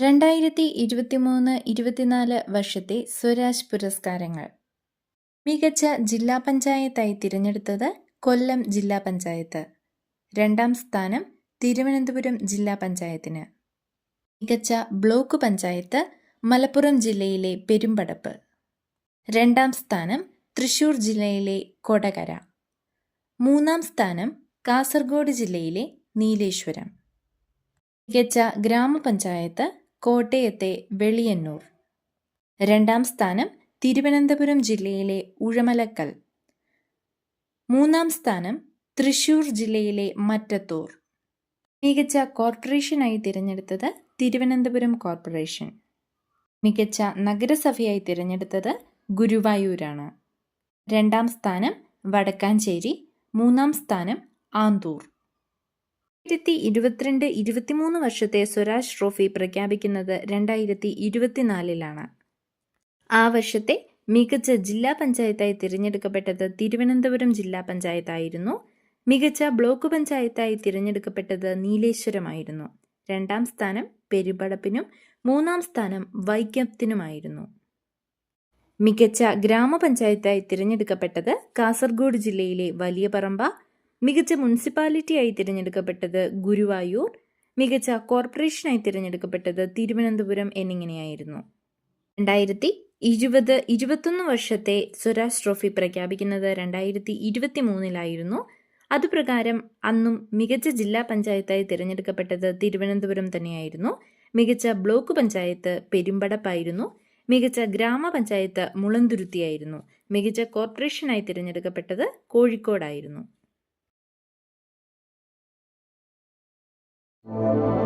രണ്ടായിരത്തി ഇരുപത്തിമൂന്ന് ഇരുപത്തിനാല് വർഷത്തെ സ്വരാജ് പുരസ്കാരങ്ങൾ. മികച്ച ജില്ലാ പഞ്ചായത്തായി തിരഞ്ഞെടുത്തത് കൊല്ലം ജില്ലാ പഞ്ചായത്ത്. രണ്ടാം സ്ഥാനം തിരുവനന്തപുരം ജില്ലാ പഞ്ചായത്തിന്. മികച്ച ബ്ലോക്ക് പഞ്ചായത്ത് മലപ്പുറം ജില്ലയിലെ പെരുമ്പടപ്പ്. രണ്ടാം സ്ഥാനം തൃശൂർ ജില്ലയിലെ കൊടകര. മൂന്നാം സ്ഥാനം കാസർഗോഡ് ജില്ലയിലെ നീലേശ്വരം. മികച്ച ഗ്രാമപഞ്ചായത്ത് കോട്ടയത്തെ വെളിയന്നൂർ. രണ്ടാം സ്ഥാനം തിരുവനന്തപുരം ജില്ലയിലെ ഉഴമലക്കൽ. മൂന്നാം സ്ഥാനം തൃശൂർ ജില്ലയിലെ മറ്റത്തൂർ. മികച്ച കോർപ്പറേഷനായി തിരഞ്ഞെടുത്തത് തിരുവനന്തപുരം കോർപ്പറേഷൻ. മികച്ച നഗരസഭയായി തിരഞ്ഞെടുത്തത് ഗുരുവായൂരാണ്. രണ്ടാം സ്ഥാനം വടക്കാഞ്ചേരി മൂന്നാം സ്ഥാനം ആന്തൂർ. രണ്ടായിരത്തി ഇരുപത്തിരണ്ട് ഇരുപത്തിമൂന്ന് വർഷത്തെ സ്വരാജ് ട്രോഫി പ്രഖ്യാപിക്കുന്നത് രണ്ടായിരത്തി ഇരുപത്തിനാലിലാണ് ആ വർഷത്തെ മികച്ച ജില്ലാ പഞ്ചായത്തായി തിരഞ്ഞെടുക്കപ്പെട്ടത് തിരുവനന്തപുരം ജില്ലാ പഞ്ചായത്തായിരുന്നു. മികച്ച ബ്ലോക്ക് പഞ്ചായത്തായി തിരഞ്ഞെടുക്കപ്പെട്ടത് നീലേശ്വരമായിരുന്നു. രണ്ടാം സ്ഥാനം പെരുപടപ്പിനും മൂന്നാം സ്ഥാനം വൈക്കത്തിനുമായിരുന്നു. മികച്ച ഗ്രാമപഞ്ചായത്തായി തിരഞ്ഞെടുക്കപ്പെട്ടത് കാസർഗോഡ് ജില്ലയിലെ വലിയ പറമ്പ മികച്ച മുനിസിപ്പാലിറ്റിയായി തിരഞ്ഞെടുക്കപ്പെട്ടത് ഗുരുവായൂർ മികച്ച കോർപ്പറേഷനായി തിരഞ്ഞെടുക്കപ്പെട്ടത് തിരുവനന്തപുരം എന്നിങ്ങനെയായിരുന്നു. രണ്ടായിരത്തി ഇരുപത് ഇരുപത്തൊന്ന് വർഷത്തെ സ്വരാജ് ട്രോഫി പ്രഖ്യാപിക്കുന്നത് രണ്ടായിരത്തി ഇരുപത്തി മൂന്നിലായിരുന്നു അതുപ്രകാരം അന്നും മികച്ച ജില്ലാ പഞ്ചായത്തായി തിരഞ്ഞെടുക്കപ്പെട്ടത് തിരുവനന്തപുരം തന്നെയായിരുന്നു. മികച്ച ബ്ലോക്ക് പഞ്ചായത്ത് പെരുമ്പടപ്പായിരുന്നു. മികച്ച ഗ്രാമപഞ്ചായത്ത് മുളന്തുരുത്തിയായിരുന്നു. മികച്ച കോർപ്പറേഷനായി തിരഞ്ഞെടുക്കപ്പെട്ടത് കോഴിക്കോടായിരുന്നു. Thank you.